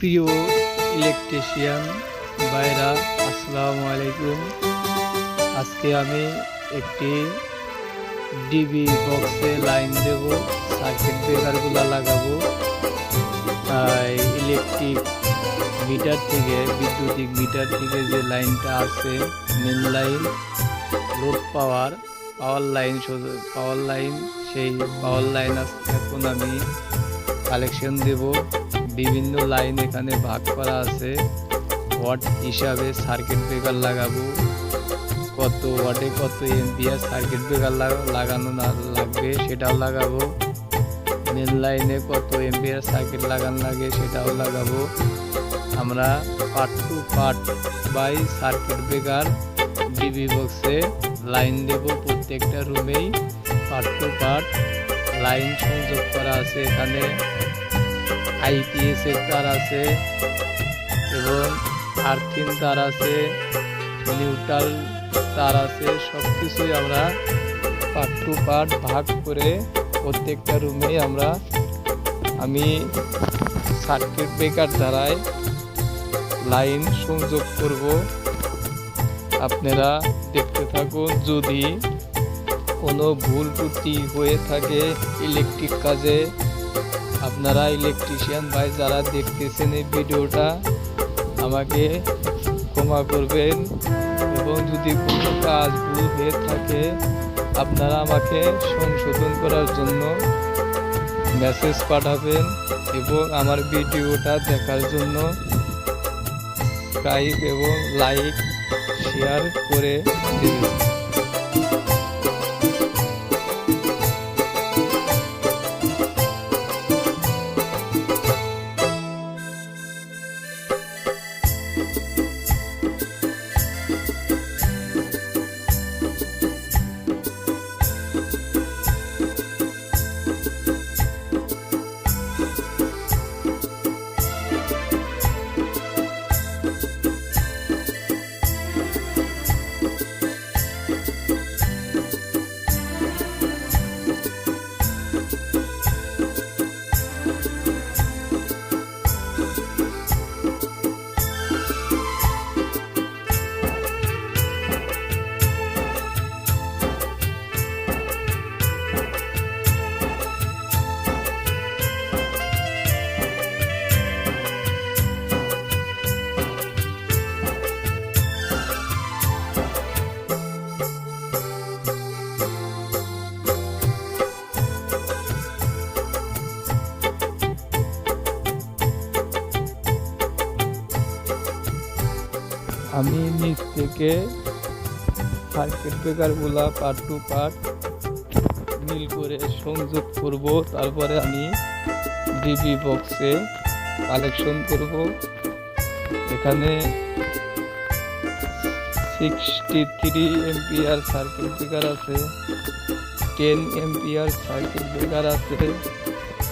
প্রিয় ইলেকট্রিশিয়ান ভাইরা, আসসালামু আলাইকুম। আজকে আমি একটি ডিবি বক্সে লাইন দেব সার্কিট ব্রেকারগুলো লাগাবো। তাই ইলেকট্রিক মিটার থেকে, বিদ্যুতিক মিটার থেকে যে লাইনটা আছে main line load power power line power line সেই পাওয়ার লাইন এখন আমি কালেকশন দেব। বিভিন্ন লাইন এখানে ভাগ করা আছে। ওয়াট হিসাবে সার্কিট ব্রেকার লাগাবো। কত ওয়াটে কত এমপিআর সার্কিট ব্রেকার লাগানো লাগবে সেটাও লাগাবো। মেন লাইনে কত এমপিআর সার্কিট লাগানো লাগে সেটাও লাগাবো। আমরা part to part by circuit breaker DB বক্সে লাইন দেব প্রত্যেকটা রুমেই পার্ট টু পার্ট লাইন সংযোগ করা আছে এখানে। আইপিএস এর তার আছে এবং আর্থিন তার আছে, নিউট্রাল তার আছে সব কিছুই আমরা পার্ট টু পার্ট ভাগ করে প্রত্যেকটা রুমেই আমরা, আমি সার্কিট ব্রেকার দ্বারাই লাইন সংযোগ করব। আপনারা দেখতে থাকুন, যদি কোনো ভুল ত্রুটি হয়ে থাকে ইলেকট্রিক কাজে আপনারা ইলেকট্রিশিয়ান ভাই যারা দেখতেছেন এই ভিডিওটা, আমাকে ক্ষমা করবেন এবং যদি কোনো কাজ ভুল হয়ে থাকে, আপনারা আমাকে সংশোধন করার জন্য মেসেজ পাঠাবেন এবং আমার ভিডিওটা দেখার জন্য সাবস্ক্রাইব এবং লাইক শেয়ার করে দেবেন। আমি নিচ থেকে সার্কিট ব্রেকারগুলা পার্ট টু পার্ট মিল করে সংযোগ করব, তারপরে আমি ডিবি বক্সে কালেকশন করব। এখানে sixty three ampere circuit breaker আছে টেন এমপিআর সার্কিট ব্রেকার আছে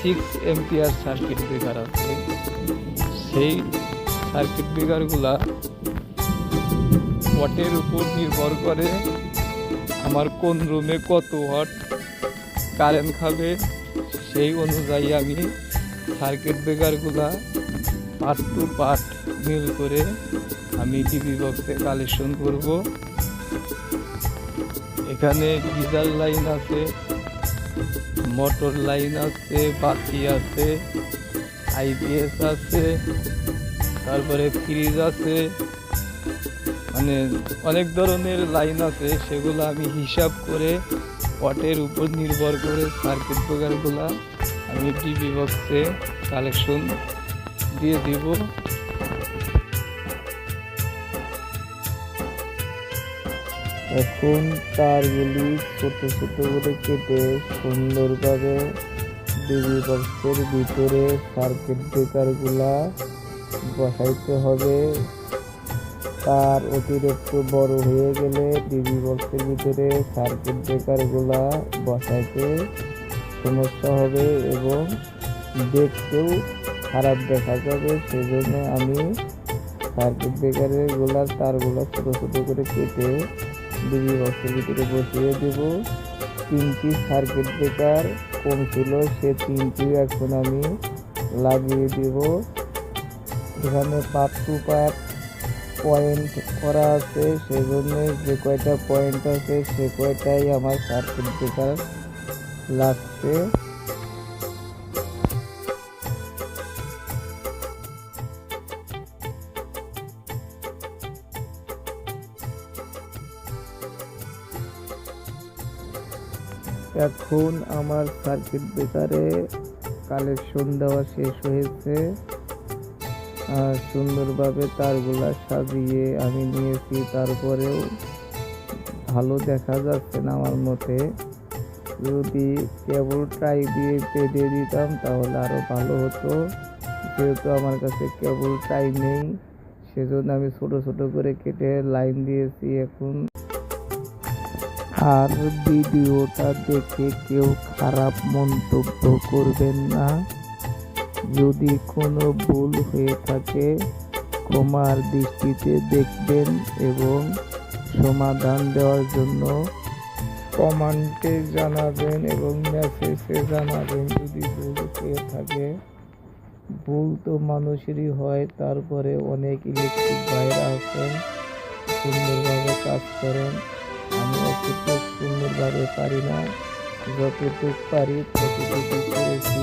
সিক্স এমপিআর সার্কিট ব্রেকার আছে। সেই সার্কিট ব্রেকারগুলা ওয়াটের উপর নির্ভর করে আমার কোন রুমে কত ওয়াট কারেন্ট খাবে, সেই অনুযায়ী আমি সার্কিট ব্রেকারগুলা পার্ট টু পার্ট মিল করে আমি টিভি বক্সে কালেকশন করব। এখানে গিজার লাইন আছে মোটর লাইন আছে, বাতি আছে আইপিএস আছে, তারপরে ফ্রিজ আছে মানে অনেক ধরনের লাইন আছে, সেগুলো আমি হিসাব করে পটের উপর নির্ভর করে সার্কিট ব্রেকারগুলো আমি টিভি বক্সে কালেকশন দিয়ে দিব। এখন তারগুলি ছোট ছোট করে কেটে সুন্দরভাবে ডিবি বক্সের ভিতরে সার্কিট ব্রেকারগুলা বসাইতে হবে। তার অতিরিক্ত বড় হয়ে গেলে ডিবি বক্সের ভিতরে সার্কিট ব্রেকারগুলা বসাইতে সমস্যা হবে এবং দেখতেও খারাপ দেখা যাবে। সেজন্য আমি সার্কিট ব্রেকারের গোলার তারগুলো ছোটো ছোটো করে কেটে ডিবি বক্সের ভিতরে বসিয়ে দেব। তিনটি সার্কিট ব্রেকার কম ছিল, সে তিনটি এখন আমি লাগিয়ে দেব। এখানে পার্ট টু পার্ট পয়েন্ট করা আছে, সেজন্য যে কয়টা পয়েন্ট আছে, সে কয়টাই আমার সার্কিট ব্রেকার লাগছে। এখন আমার সার্কিট ব্রেকারে কালেকশন দেওয়া শেষ হয়েছে। সুন্দরভাবে তারগুলা সাজিয়ে আমি নিয়েছি। তারপরেও ভালো দেখা যাচ্ছে না আমার মতে। যদি কেবল ট্রাই দিয়ে পেতে দিতাম তাহলে আরও ভালো হতো। যেহেতু আমার কাছে কেবল ট্রাই নেই, সেজন্য আমি ছোট ছোট করে কেটে লাইন দিয়েছি এখন। আর ভিডিওটা দেখে কেউ খারাপ মন্তব্য করবেন না। যদি কোনো ভুল হয়ে থাকে, ক্ষমার দৃষ্টিতে দেখবেন এবং সমাধান দেওয়ার জন্য কমেন্টে জানাবেন এবং মেসেজে জানাবেন। যদি ভুল হয়ে থাকে, ভুল তো মানুষেরই হয়, তারপরে অনেক ইলেকট্রিক ভাইরা আছেন, সুন্দরভাবে কাজ করেন। আমি অতটুকু সুন্দরভাবে পারি না, যতটুকু পারি ততটুকু করেছি।